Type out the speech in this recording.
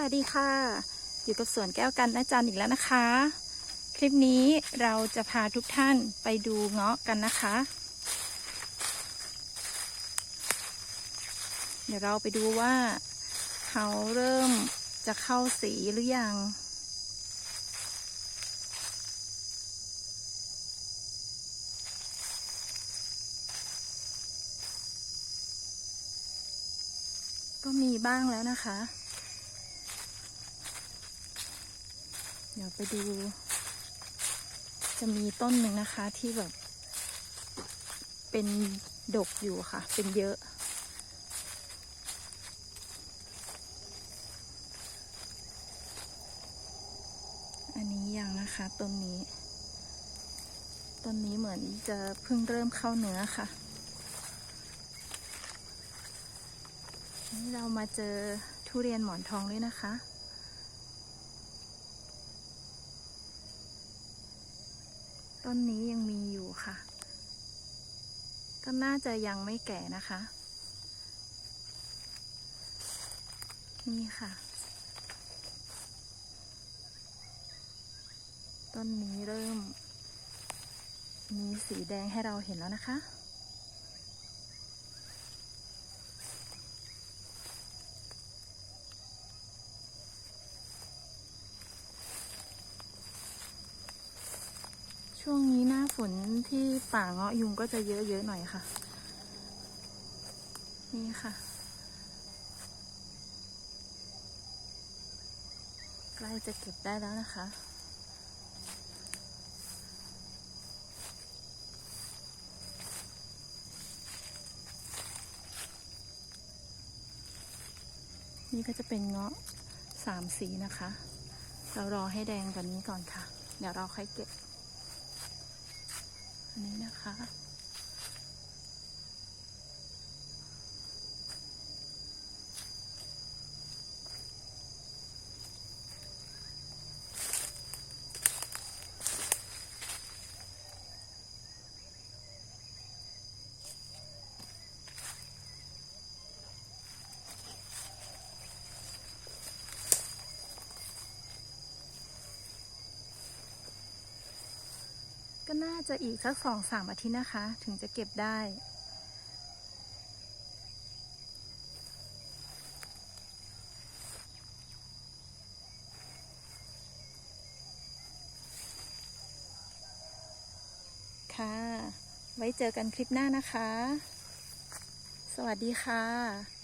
วัสดีค่ะ อยู่กับสวนแก้วกันนะจันอีกแล้วนะคะ คลิปนี้เราจะพาทุกท่านไปดูเงาะกันนะคะ เดี๋ยวเราไปดูว่า เขาเริ่มจะเข้าสีหรือยังก็มีบ้างแล้วนะคะ เดี๋ยวไปดู จะมีต้นหนึ่งนะคะที่แบบ เป็นดกอยู่ค่ะ เป็นเยอะ อันนี้ยังนะคะต้นนี้ ต้นนี้เหมือนจะเพิ่งเริ่มเข้าเนื้อค่ะ นี่เรามาเจอทุเรียนหมอนทองด้วยนะคะ ต้นนี้ยังมีอยู่ค่ะ ก็น่าจะยังไม่แก่นะคะ นี่ค่ะ ต้นนี้เริ่ม มีสีแดงให้เราเห็นแล้วนะคะ ช่วงนี้หน้าฝนที่ป่าเงาะยุงก็จะเยอะๆหน่อยค่ะ นี่ค่ะ ใกล้จะเก็บได้แล้วนะคะนี่ก็จะเป็นเงาะสามสีนะคะ เรารอให้แดงกว่านี้ก่อนค่ะ เดี๋ยวเราค่อยเก็บ นี้นะคะ ก็น่าจะอีกสักสองสามอาทิตย์นะคะ ถึงจะเก็บได้ ค่ะ ไว้เจอกันคลิปหน้านะคะ สวัสดีค่ะ